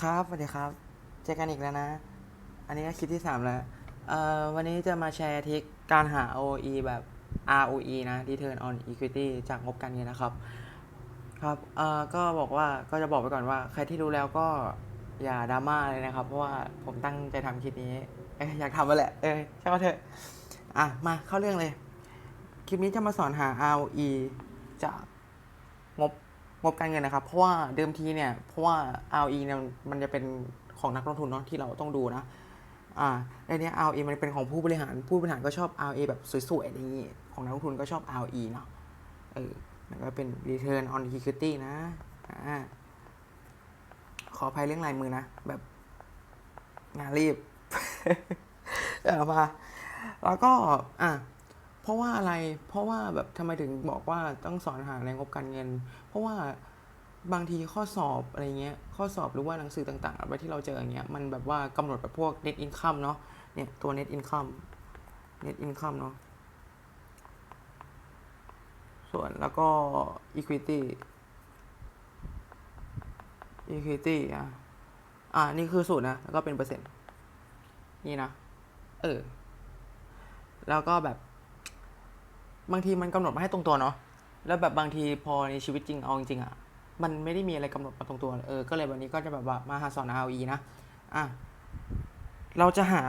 ครับสวัสดีครับ เจอกันอีกแล้วนะ อันนี้ก็คลิปที่สามแล้วเอ่อวันนี้จะมาแชร์ทิคการหา ROE แบบ ROE นะ Return on Equity จากงบการเงินนะครับ ครับเอ่อก็บอกว่าก็จะบอกไปก่อนว่า ใครที่รู้แล้วก็อย่าดราม่าเลยนะครับ เพราะว่าผมตั้งใจทำคลิปนี้อยอยากทำมาแหละเออใช่ไหมเถอะอะ มาเข้าเรื่องเลย คลิปนี้จะมาสอนหา ROE จากงบ งบการเงินนะครับ เพราะว่าเดิมทีเนี่ยเพราะว่า ROE เนี่ยมันจะเป็นของนักลงทุนเนาะที่เราต้องดูนะอ่าในเนี้ ROE มันเป็นของผู้บริหารผู้บริหารก็ชอบ ROE แบบสวยๆอย่างนี้ของนักลงทุนก็ชอบ ROE เนาะเออแล้วก็เป็น return on equity นะอ่าขออภัยเรื่องลายมือนะ แบบงานรีบเออมา แล้วก็อะเพราะว่าอะไรเพราะว่าแบบทำไมถึงบอกว่าต้องสอนหาในงบการเงิน เพราะว่าบางทีข้อสอบอะไรเงี้ย ข้อสอบหรือว่าหนังสือต่างๆอะไรที่เราเจออย่างเงี้ย มันแบบว่ากำหนดแบบพวก net income เนาะ เนี่ยตัว net income net income เนาะ ส่วนแล้วก็ equity equity อะ อ่า นี่คือสูตรนะ แล้วก็เป็นเปอร์เซ็นต์ นี่นะ เออ แล้วก็แบบ บางทีมันกำหนดมาให้ตรงตัวเนาะ แล้วแบบบางทีพอในชีวิตจริงเอาจริงอะ่ะ มันไม่ได้มีอะไรกำหนดมาตรงตัว เออ ก็เลยวันนี้ก็จะแบบว่ามาหาสอน ROE นะ อะ เราจะหา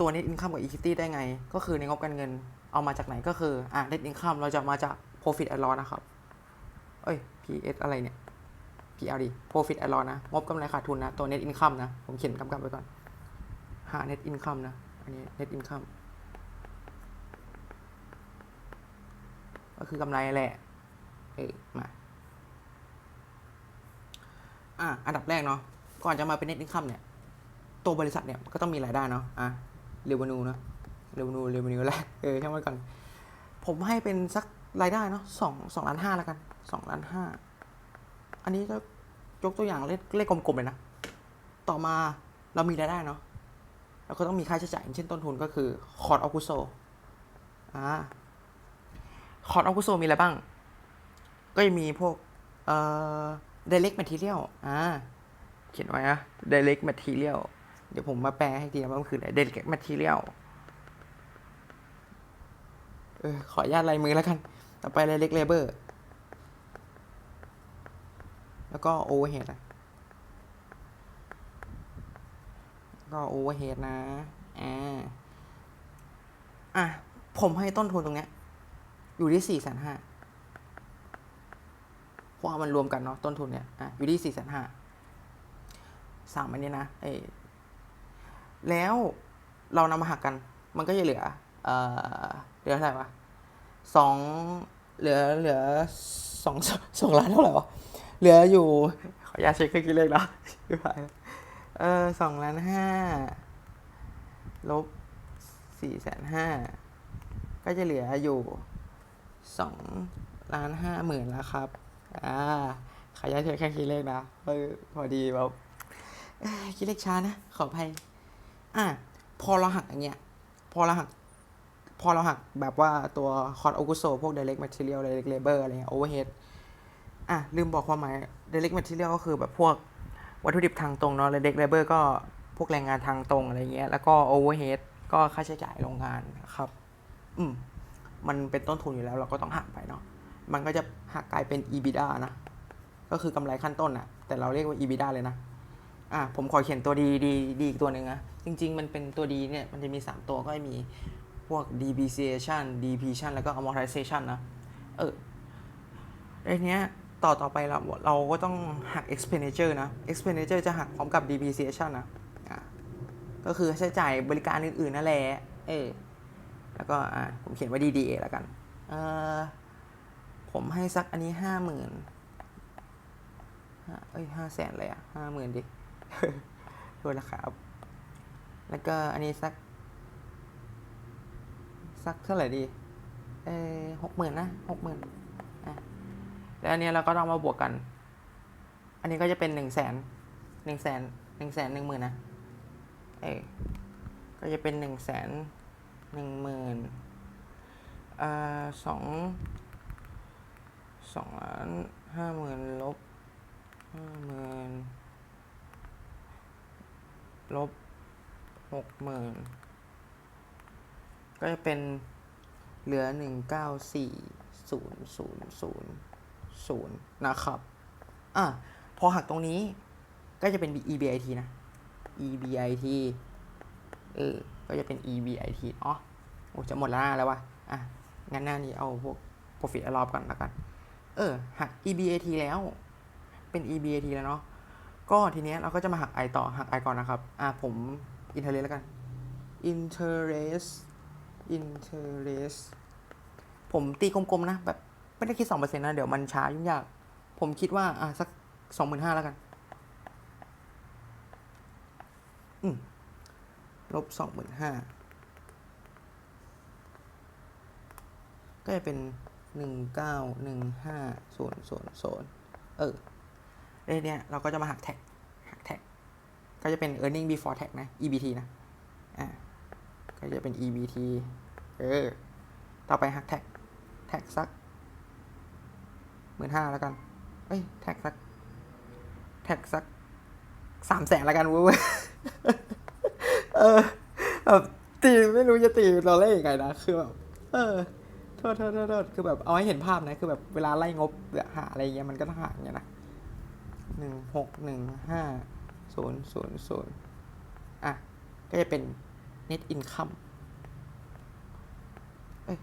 ตัว net income กับ equity ได้ไง ก็คือในงบการเงินเอามาจากไหนก็คือ อะ net income เราจะมาจาก profit and loss นะครับ เอ้ย PS อะไรเนี่ย PL ดิ profit and loss นะ งบกำไรขาดทุนนะ ตัว net income นะ ผมเขียนกำกับไว้ก่อน หา net income นะ อันนี้ net income ก็คือกำไรแหละ เออมาอะอันดับแรกเนาะก่อนจะมาเป็น net income เนี่ย ตัวบริษัทเนี่ยก็ต้องมีรายได้เนาะอะ revenue เนาะ revenue revenue แรกเออช่างมันก่อน ผมให้เป็นสักรายได้เนาะสองสองล้านห้าแล้วกันสองล้านห้าอันนี้ก็ยกตัวอย่างเลขเลขกลมๆเลยนะ ต่อมาเรามีรายได้เนาะแล้วก็ต้องมีค่าใช้จ่ายเช่นต้นทุนก็คือ cost of goods sold อ่าคอร์ดออคุโซมีอะไรบ้าง ก็จะมีพวกเอ่อ direct material อ่า เขียนไว้นะ direct material เดี๋ยวผมมาแปลให้ทีนะว่ามันคืออะไร direct material เออขออนุญาตลายมือแล้วกัน ต่อไป direct labor แล้วก็ overhead นะก็ overhead นะ อ่า อะ ผมให้ต้นทุนตรงเนี้ย อยู่ที่สี่แสนห้า เพราะว่ามันรวมกันเนาะต้นทุนเนี่ยอะอยู่ที่สี่แสนห้าสามอันนี้นะเอแล้วเรานำมาหักกัน มันก็จะเหลือเออเหลือเท่าไหร่วะสองเหลือเหลือสองสองล้านเท่าไหร่วะเหลืออยู่ ขออนุญาตเช็คเครื่องคิดเลขนะไม่ไหวเออสองล้านห้าลบสี่แสนห้าก็จะเหลืออยู่สองล้านห้าหมื่นแล้วครับ อ่าขออนุญาตใช้แค่คิดเลขนะพอดีแบบคิดเลขช้านะ ขออภัย อะพอเราหักอย่างเงี้ย พอเราหัก พอเราหักแบบว่าตัว cost of goods sold พวก direct material direct labor อะไรเงี้ย overhead อะ ลืมบอกความหมาย direct material ก็คือแบบพวกวัตถุดิบทางตรงเนาะ direct labor ก็พวกแรงงานทางตรงอะไรเงี้ย แล้วก็ overhead ก็ค่าใช้จ่ายโรงงานนะครับ อืม มันเป็นต้นทุนอยู่แล้วเราก็ต้องหักไปเนาะ มันก็จะหักกลายเป็น EBITDA นะ ก็คือกำไรขั้นต้นอะแต่เราเรียกว่า EBITDA เลยนะ อะผมขอเขียนตัวดีดีดีอีกตัวหนึ่งนะ จริง ๆ มันเป็นตัวดีเนี่ย มันจะมี 3 ตัวก็มีพวก depreciation depreciation แล้วก็ amortization นะ เออไอเนี้ยต่อต่อไปเราเราก็ต้องหัก expenditure นะ expenditure จะหักพร้อมกับ depreciation นะอะก็คือใช้จ่ายบริการอื่นๆนั่นแหละ เออแล้วก็อ่าผมเขียนว่า DDA แล้วกัน เออ ผมให้สักอันนี้ห้าหมื่นเอ้ยห้าแสนเลยอะห้าหมื่นดิโทษนะครับ แล้วก็อันนี้สัก สักเท่าไหร่ดี เออหกหมื่นนะหกหมื่นอะแล้วอันนี้เราก็ต้องมาบวกกัน อันนี้ก็จะเป็นหนึ่งแสนหนึ่งแสนหนึ่งแสนหนึ่งหมื่นนะ เออก็จะเป็นหนึ่งแสนหนึ่งหมื่นอ่าสอง สองล้านห้าหมื่นลบห้าหมื่นลบหกหมื่นก็จะเป็นเหลือหนึ่งเก้าสี่ศูนย์ศูนย์ศูนย์ศูนย์นะครับ อะ พอหักตรงนี้ก็จะเป็น EBIT นะ EBIT เออ ก็จะเป็น EBIT อ๋อโอ้จะหมดแล้วนะแล้ววะ อะ งั้นหน้านี้เอาพวก profit and loss ก่อนแล้วกัน เออหัก EBIT แล้วเป็น EBIT แล้วเนาะก็ทีเนี้ยเราก็จะมาหัก I ต่อหัก I ก่อนนะครับ อะผม interest แล้วกัน interest interest ผมตีกลมๆนะ แบบไม่ได้คิดสองเปอร์เซ็นต์นะ เดี๋ยวมันช้ายุ่งยาก ผมคิดว่า อะสักสองหมื่นห้าแล้วกัน อืมลบสองหมื่นห้าก็จะเป็น หนึ่งเก้าหนึ่งห้าศูนย์ศูนย์ศูนย์เออเรื่องเนี้ยเราก็จะมาหักแท็กหักแท็กก็จะเป็น earning before tax นะ EBT นะอ่าก็จะเป็น EBT เออต่อไปหักแท็กแท็กสักหมื่นห้าแล้วกัน เอ้ยแท็กสักแท็กสักสามแสนแล้วกันเว้ยเออแบบตีไม่รู้จะตีตัวเลขยังไงนะ คือแบบเออ โทษโทษโทษคือแบบเอาให้เห็นภาพนะ คือแบบเวลาไล่งบหรือหาอะไรเงี้ยมันก็ต้องหาเงี้ยนะหนึ่งหกหนึ่งห้าศูนย์ศูนย์ศูนย์อะ ก็จะเป็น net income เอ้ย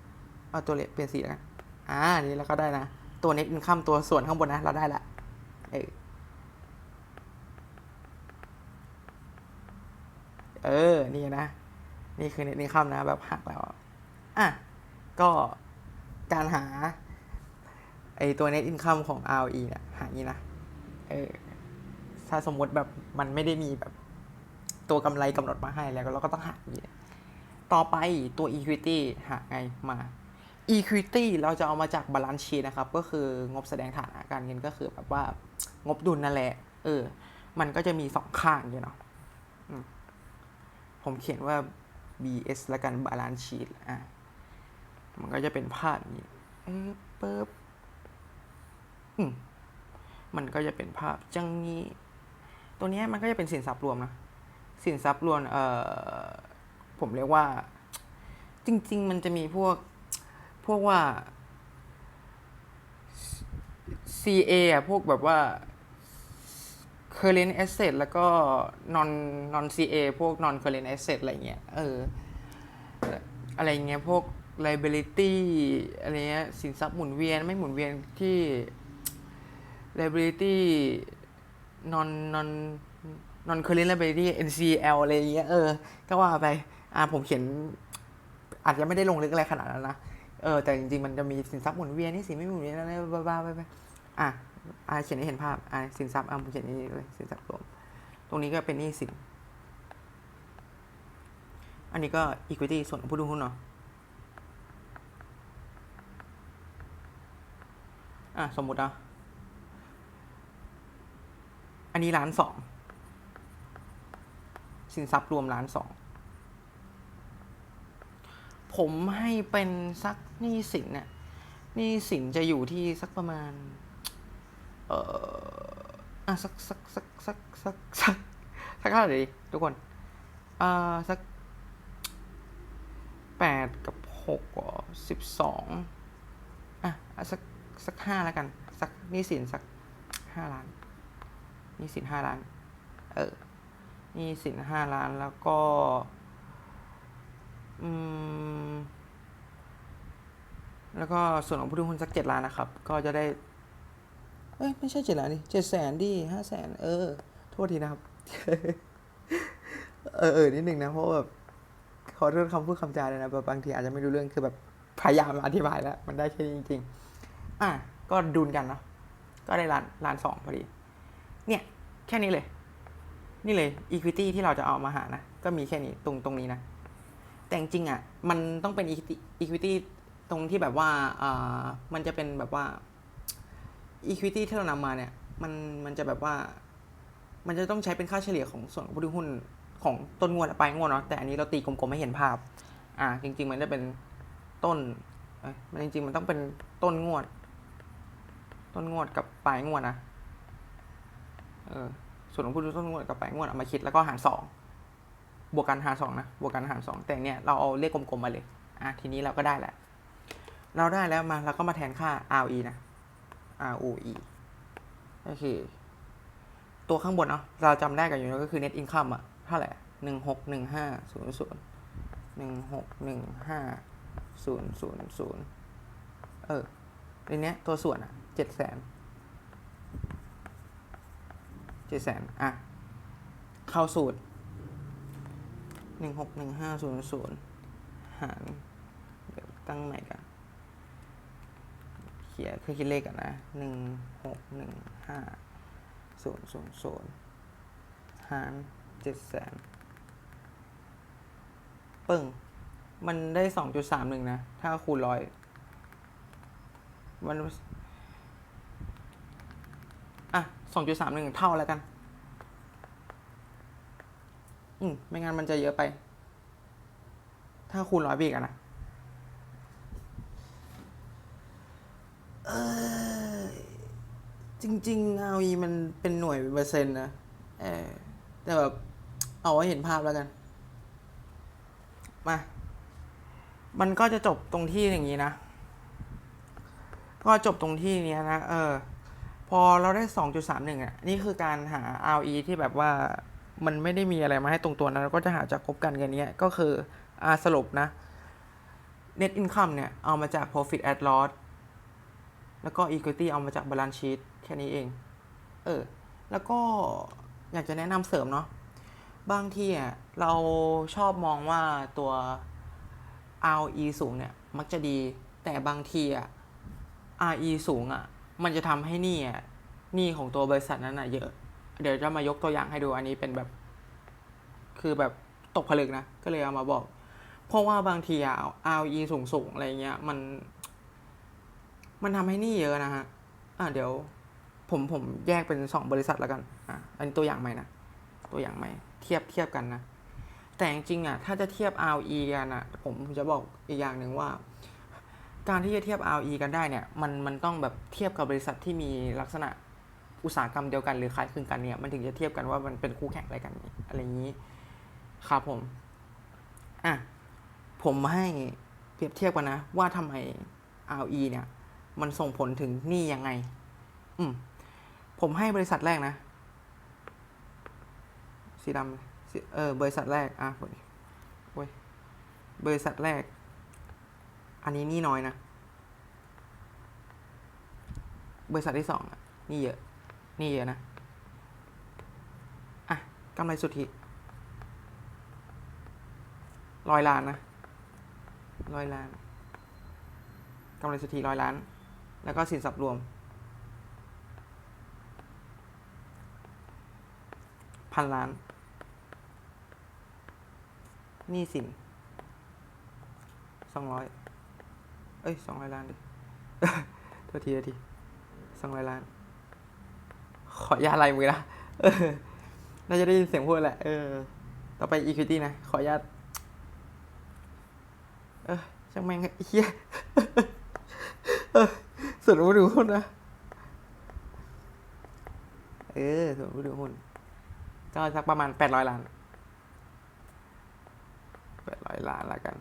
เอาตัวเลขเปลี่ยนสีแล้วกันอ่านี่เราก็ได้นะ ตัว net income ตัวส่วนข้างบนนะ เราได้ละเออเออ นี่นะ นี่คือ net income นะ แบบหักแล้ว อะ ก็ การหาไอตัว net income ของ ROE เนี่ยหาอย่างนี้นะเออถ้าสมมติแบบมันไม่ได้มีแบบตัวกำไรกำหนดมาให้แล้วเราก็ต้องหาอย่างนี้ต่อไปตัว equity หาไงมา equity เราจะเอามาจาก balance sheet นะครับ ก็คืองบแสดงฐานะการเงินก็คือแบบว่างบดุลนั่นแหละ เออ มันก็จะมีสองข้างอยู่เนาะผมเขียนว่า BS ละกัน balance sheet อะ มันก็จะเป็นภาพนี้เออเปิบอืมมันก็จะเป็นภาพจังนี้ ตัวเนี้ยมันก็จะเป็นสินทรัพย์รวมนะ สินทรัพย์รวม เอ่อ ผมเรียกว่า จริง ๆ มันจะมีพวก พวกว่า CA อะ พวกแบบว่า current asset แล้วก็ non non CA พวก non current asset อะไรเงี้ย เออ อะไรเงี้ย พวก liability อะไรเงี้ยสินทรัพย์หมุนเวียนไม่หมุนเวียนที่ liability non non non current liability NCL อะไรเงี้ยเออ ก็ว่าไป อ่าผมเขียน อาจจะไม่ได้ลงลึกอะไรขนาดนั้นนะเออแต่จริงๆ มันจะมีสินทรัพย์หมุนเวียนนี่สิไม่หมุนเวียนอะไรบ้าๆไปไปอะอ่าเขียนให้เห็นภาพอ่าสินทรัพย์อ่าผมเขียนนี่เลยสินทรัพย์รวมตรงนี้ก็เป็นหนี้สินอันนี้ก็ equity ส่วนของผู้ถือหุ้นเนาะ อะสมมุติอะอันนี้ล้านสองสินทรัพย์รวมล้านสองผมให้เป็นสักหนี้สินเนี่ยหนี้สินจะอยู่ที่สักประมาณ เอ่ออะสักสักสักสักสักสักสักเท่าไหร่ดีทุกคนอ่าสักแปดกับหกก็สิบสองอะอะสัก สักห้าแล้วกัน สักนี้สินสักห้าล้านนี้สินห้าล้าน เออนี้สินห้าล้านแล้วก็อืมแล้วก็ส่วนของผู้ถือหุ้นสักเจ็ดล้านนะครับ ก็จะได้ เอ้ยไม่ใช่เจ็ดล้านดิเจ็ดแสนดิห้าแสนเออ โทษทีนะครับ เออเออนิดนึงนะ เพราะแบบขอโทษคำพูดคำจาเลยนะแบบบางทีอาจจะไม่รู้เรื่องคือแบบพยายามอธิบายแล้ว มันได้แค่นี้จริง ๆ อะก็ดุลกันเนาะก็ได้ล้านล้านสองพอดี เนี่ย แค่นี้เลย นี่เลย equity ที่เราจะเอามาหานะ ก็มีแค่นี้ตรงตรงนี้นะ แต่จริงๆอะ มันต้องเป็น Equity ตรงที่แบบว่าอ่ามันจะเป็นแบบว่า equity ที่เรานำมาเนี่ย มันมันจะแบบว่า มันจะต้องใช้เป็นค่าเฉลี่ยของส่วนผู้ถือหุ้นของต้นงวดและปลายงวดเนาะแต่อันนี้เราตีกลมๆให้เห็นภาพ อ่า จริง ๆ มันจะเป็นต้นมันจริงๆมันต้องเป็นต้นงวด ต้นงวดกับปลายงวดนะ เออ ส่วนของผู้ถือต้นงวดกับปลายงวดเอามาคิดแล้วก็หารสองบวกกันหารสองนะ บวกกันหารสองแต่เนี่ยเราเอาเลขกลมๆมาเลย อะ ทีนี้เราก็ได้แหละ เราได้แล้วมาเราก็มาแทนค่า ROE นะ ROE ก็คือตัวข้างบนเนาะ เราจำได้กันอยู่แล้วก็คือ net income อะเท่าไหร่หนึ่งหกหนึ่งห้าศูนย์ศูนย์หนึ่งหกหนึ่งห้าศูนย์ศูนย์ศูนย์เออในเนี้ยตัวส่วนอะ เจ็ดแสนเจ็ดแสนอะ เข้าสูตรหนึ่งหกหนึ่งห้าศูนย์ศูนย์หาร เดี๋ยวตั้งใหม่กัน เขียนคือคิดเลขกันนะหนึ่งหกหนึ่งห้าศูนย์ศูนย์ศูนย์หารเจ็ดแสนปึ้ง มันได้สองจุดสามหนึ่งนะ ถ้าคูณร้อย มันอะ สองจุดสามหนึ่งเท่าแล้วกัน อืม ไม่งั้นมันจะเยอะไป ถ้าคูณร้อยไปอีกอะนะเออจริงๆ ROE มันเป็นหน่วยเป็นเปอร์เซ็นต์นะ เออแต่แบบ เอาไว้เห็นภาพแล้วกัน มา มันก็จะจบตรงที่อย่างนี้นะ ก็จบตรงที่นี้นะ เออ พอเราได้ 2.31อะนี่คือการหา ROE ที่แบบว่ามันไม่ได้มีอะไรมาให้ตรงตัวนะเราก็จะหาจากคบกันกันนี้ก็คืออ่าสรุปนะ net income เนี่ย เอามาจาก profit at loss แล้วก็ equity เอามาจาก balance sheet แค่นี้เอง เออ แล้วก็อยากจะแนะนำเสริมเนาะบางทีอะเราชอบมองว่าตัว ROE สูงเนี่ย มักจะดีแต่บางทีอะ RE สูงอะ มันจะทำให้หนี้อะหนี้ของตัวบริษัทนั้นอะเยอะ เดี๋ยวจะมายกตัวอย่างให้ดูอันนี้เป็นแบบ คือแบบตกผลึกนะ ก็เลยเอามาบอก เพราะว่าบางทีอะ RE สูงสูงอะไรเงี้ย มัน มันทำให้หนี้เยอะนะฮะ อะเดี๋ยว ผมผมแยกเป็นสองบริษัทแล้วกัน อะอันนี้ตัวอย่างใหม่นะ ตัวอย่างใหม่ เทียบเทียบกันนะ แต่จริงๆอะถ้าจะเทียบ RE กันอะผมจะบอกอีกอย่างหนึ่งว่า การที่จะเทียบ RE กันได้เนี่ยมันมันต้องแบบเทียบกับบริษัทที่มีลักษณะอุตสาหกรรมเดียวกันหรือคล้ายคลึงกันเนี่ยมันถึงจะเทียบกันว่ามันเป็นคู่แข่งอะไรกันอะไรอย่างนี้ครับผมอะผมให้เปรียบเทียบกันนะ ว่าทำไม RE เนี่ย มันส่งผลถึงหนี้ยังไง อืมผมให้บริษัทแรกนะ สีดำเออบริษัทแรกอะโอ้ยโอ้ยบริษัทแรก อันนี้นี่น้อยนะ บริษัทที่สองอะนี่เยอะ นี่เยอะนะ อะกำไรสุทธิร้อยล้านนะร้อยล้านกำไรสุทธิร้อยล้าน แล้วก็สินทรัพย์รวมพันล้านหนี้สินสองร้อย เอ้ยสองร้อยล้านดิโทษทีโทษทีสองร้อยล้าน ขออนุญาตอะไรมือนะน่าจะได้ยินเสียงพูดแหละ เออ ต่อไป equity นะ ขออนุญาต เออช่างแม่งเฮียเออส่วนผู้ถือหุ้นนะ เออ ส่วนผู้ถือหุ้นก็สักประมาณแปดร้อยล้านแปดร้อยล้านละกัน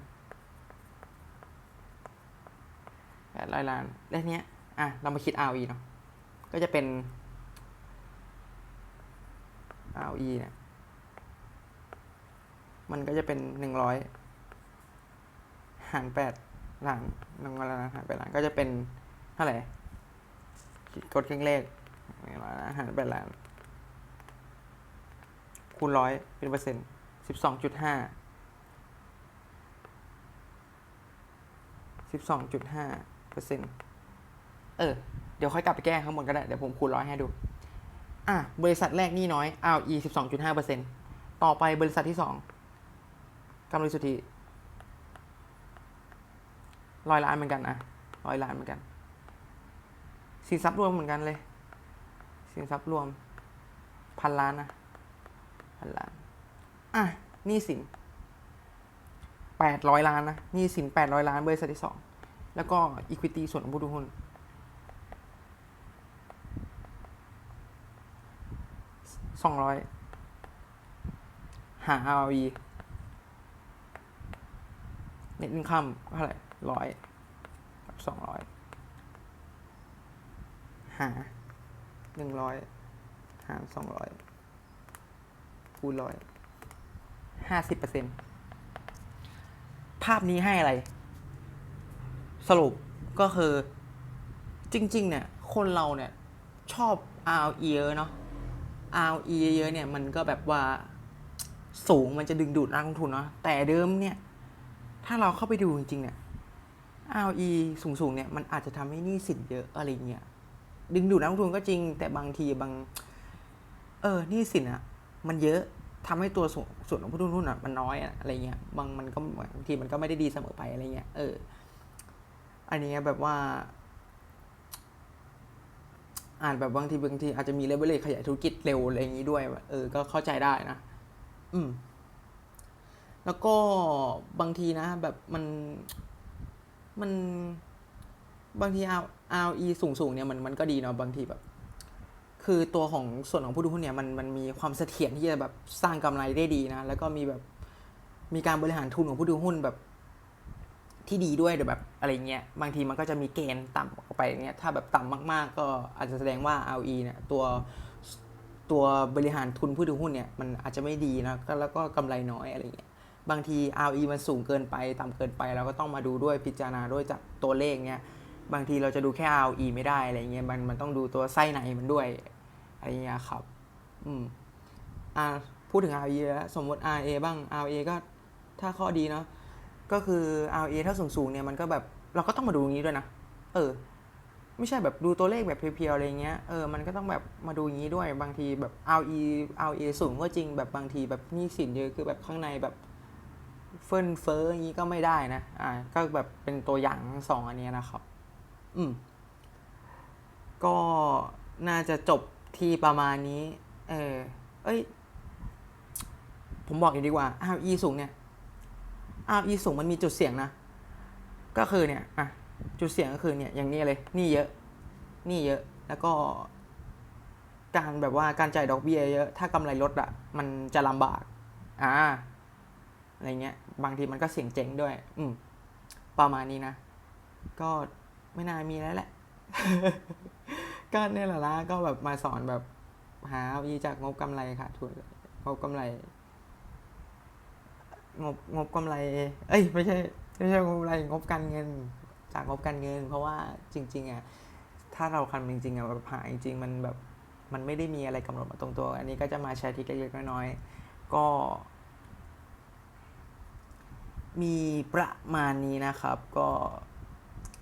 แป ดร้อยล้าน แล้วเนี้ย อะ เรามาคิด ROE เนาะ ก็จะเป็น ROE เนี่ย มันก็จะเป็นหนึ่งร้อยหารแปดล้านหนึ่งร้อยล้านหารแปดล้านก็จะเป็นเท่าไหร่คิดกดเครื่องเลขหนึ่งร้อยล้านหารแปดล้าน คูณร้อยเป็นเปอร์เซ็นต์สิบสองจุดห้าสิบสองจุดห้า เปอร์เซ็นต์เออ เดี๋ยวค่อยกลับไปแก้ข้างบนก็ได้ เดี๋ยวผมคูณร้อยให้ดู อะ บริษัทแรกนี่น้อย ROE สิบสองจุดห้าเปอร์เซ็นต์ต่อไปบริษัทที่สองกำไรสุทธิร้อยล้านเหมือนกันนะร้อยล้านเหมือนกัน สินทรัพย์รวมเหมือนกันเลย สินทรัพย์รวมพันล้านนะพันล้าน อะนี้สินแปดร้อยล้านนะนี้สินแปดร้อยล้านบริษัทที่สอง แล้วก็ equity ส่วนของผู้ถือหุ้นสองร้อยหา ROE net income เท่าไหร่ร้อยกับสองร้อยหาหนึ่งร้อยหารสองร้อยคูณร้อยห้าสิบเปอร์เซ็นต์ภาพนี้ให้อะไร สรุปก็คือจริง ๆ เนี่ย คนเราเนี่ยชอบ ROE เยอะเนาะ ROE เยอะเนี่ยมันก็แบบว่าสูงมันจะดึงดูดนักลงทุนเนาะแต่เดิมเนี่ย ถ้าเราเข้าไปดูจริง ๆ เนี่ย ROE สูง ๆ เนี่ยมันอาจจะทำให้นี้สินเยอะอะไรเงี้ยดึงดูดนักลงทุนก็จริง แต่บางทีบาง เออนี้สินอะมันเยอะทำให้ตัวส่วนส่วนของผู้ลงทุนอะมันน้อยอะอะไรเงี้ยบางมันก็บางทีมันก็ไม่ได้ดีเสมอไปอะไรเงี้ยเออ อันนี้แบบว่า อ่านแบบบางทีบางทีอาจจะมีเลเวลเลขยายธุรกิจเร็วอะไรอย่างนี้ด้วย เออ ก็เข้าใจได้นะ อืม แล้วก็บางทีนะ แบบมันมันบางที R ROE สูงสูงๆเนี่ยมันมันก็ดีเนาะบางทีแบบ คือตัวของส่วนของผู้ถือหุ้นเนี่ยมันมันมีความเสถียรที่จะแบบสร้างกำไรได้ดีนะ แล้วก็มีแบบมีการบริหารทุนของผู้ถือหุ้นแบบ ที่ดีด้วยเดี๋ยวแบบอะไรเงี้ยบางทีมันก็จะมีเกณฑ์ต่ำออกไปเงี้ยถ้าแบบต่ำมากๆ ก็อาจจะแสดงว่า ROE เนี่ยตัวตัวบริหารทุนผู้ถือหุ้นเนี่ยมันอาจจะไม่ดีนะก็แล้วก็กำไรน้อยอะไรเงี้ยบางที ROE มันสูงเกินไปต่ำเกินไปเราก็ต้องมาดูด้วยพิจารณาด้วยจากตัวเลขเนี่ยบางทีเราจะดูแค่ ROE ไม่ได้อะไรเงี้ยมันมันต้องดูตัวไส้ในมันด้วยอะไรเงี้ยครับอืมอ่าพูดถึง ROE แล้วสมมติ RA บ้าง RA ก็ถ้าข้อดีเนาะ ก็คือ RA ถ้าสูงๆเนี่ยมันก็แบบเราก็ต้องมาดูอย่างนี้ด้วยนะ เออ ไม่ใช่แบบดูตัวเลขแบบเพียวๆอะไรเงี้ย เออ มันก็ต้องแบบมาดูอย่างนี้ด้วย บางทีแบบ RE RA สูงก็จริงแบบบางทีแบบนี้สินเยอะคือแบบข้างในแบบเฟินเฟ้ออย่างนี้ก็ไม่ได้นะ อ่า ก็แบบเป็นตัวอย่างสองอันนี้นะครับ อืม ก็น่าจะจบที่ประมาณนี้ เออ เอ้ย ผมบอกอย่างดีกว่า RE สูงเนี่ย RE สูงมันมีจุดเสี่ยงนะ ก็คือเนี่ยอะจุดเสี่ยงก็คือเนี่ยอย่างนี้เลยนี่เยอะนี่เยอะแล้วก็ การแบบว่าการจ่ายดอกเบี้ยเยอะถ้ากำไรลดอะมันจะลำบากอ่าอะไรเงี้ยบางทีมันก็เสี่ยงเจ๊งด้วย อืมประมาณนี้นะ ก็ไม่น่ามีแล้วแหละก็เนี่ยแหละละก็แบบมาสอนแบบหาวิจากงบกำไรค่ะทุนงบกำไร งบงบกำไร เอ้ยไม่ใช่ไม่ใช่งบกำไรงบการเงิน จากงบการเงิน เพราะว่าจริง ๆอะถ้าเราคำจริงๆอะแบบหาจริงๆมันแบบมันไม่ได้มีอะไรกำหนดมาตรงตัว อันนี้ก็จะมาแชร์ทริคเล็กๆน้อยๆก็ มีประมาณนี้นะครับก็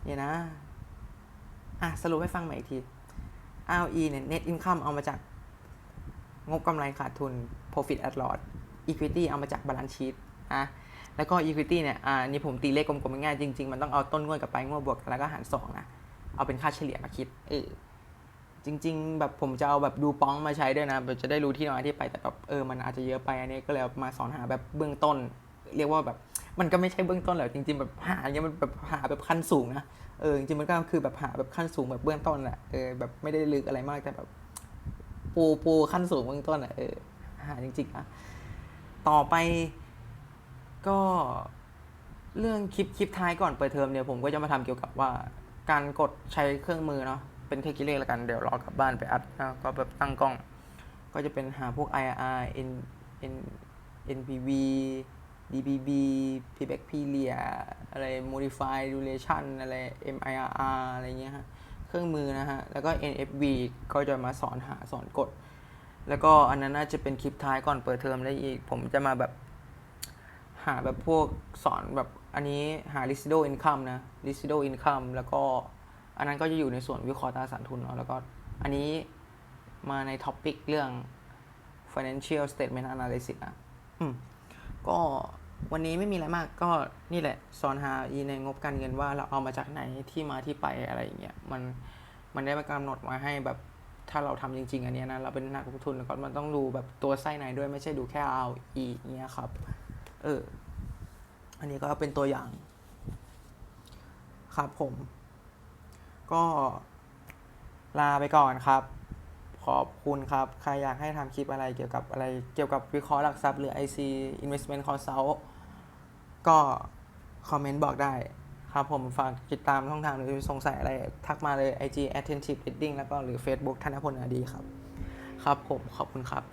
เนี่ยนะอะสรุปให้ฟังใหม่อีกที ROE เนี่ย net income เอามาจากงบกำไรขาดทุน profit at loss equity เอามาจาก balance sheet อะแล้วก็ equity เนี่ยอ่านี่ผมตีเลขกลมๆง่ายจริง ๆ มันต้องเอาต้นงวดกับปลายงวดบวกกันแล้วก็หารสองนะเอาเป็นค่าเฉลี่ยมาคิดเออจริง ๆ แบบผมจะเอาแบบดูป้องมาใช้ด้วยนะแบบจะได้รู้ที่มาที่ไปแต่แบบเออมันอาจจะเยอะไปอันนี้ก็เลยมาสอนหาแบบเบื้องต้น เรียกว่าแบบมันก็ไม่ใช่เบื้องต้นหรอกจริง ๆ แบบหาอย่างเงี้ยมันแบบหาแบบขั้นสูงนะเออจริงๆมันก็คือแบบหาแบบขั้นสูงแบบเบื้องต้นแหละเออแบบไม่ได้ลึกอะไรมากแต่แบบปูปูขั้นสูงเบื้องต้นอะเออหาจริงๆนะต่อไป ก็เรื่องคลิปคลิปท้ายก่อนเปิดเทอมเนี่ยผมก็จะมาทำเกี่ยวกับว่า การกดใช้เครื่องมือเนาะเป็นเทคนิคแล้วกันเดี๋ยวรอกลับบ้านไปอัดนะก็แบบตั้งกล้อง ก็จะเป็นหาพวก IRR N N NPV DBB payback period อะไร modify duration อะไร MIRR อะไรเงี้ยฮะเครื่องมือนะฮะ แล้วก็ NFV ก็จะมาสอนหาสอนกด แล้วก็อันนั้นน่าจะเป็นคลิปท้ายก่อนเปิดเทอมได้อีก ผมจะมาแบบ หาแบบพวกสอนแบบอันนี้หา residual income นะ residual income แล้วก็อันนั้นก็จะอยู่ในส่วนวิเคราะห์ตราสารทุนเนาะแล้วก็อันนี้มาในท็อปิกเรื่อง financial statement analysis นะอืมก็วันนี้ไม่มีอะไรมากก็นี่แหละ สอนหาอีในงบการเงินว่าเราเอามาจากไหนที่มาที่ไปอะไรอย่างเงี้ยมันมันได้มากำหนดมาให้แบบถ้าเราทำจริง ๆ อันนี้นะ เราเป็นนักลงทุนแล้วก็มันต้องดูแบบตัวไส้ในด้วยไม่ใช่ดูแค่เอาอีเงี้ยครับ เออ อันนี้ก็เป็นตัวอย่าง ครับผม ก็ลาไปก่อนครับ ขอบคุณครับ ใครอยากให้ทำคลิปอะไรเกี่ยวกับอะไรเกี่ยวกับวิเคราะห์หลักทรัพย์หรือ IC Investment Consult ก็คอมเมนต์บอกได้ครับผมฝากติดตามช่องทางหรือสงสัยอะไร ทักมาเลย IG attentive reading แล้วก็หรือ Facebook ธนพลนาดีครับ ครับผมขอบคุณครับ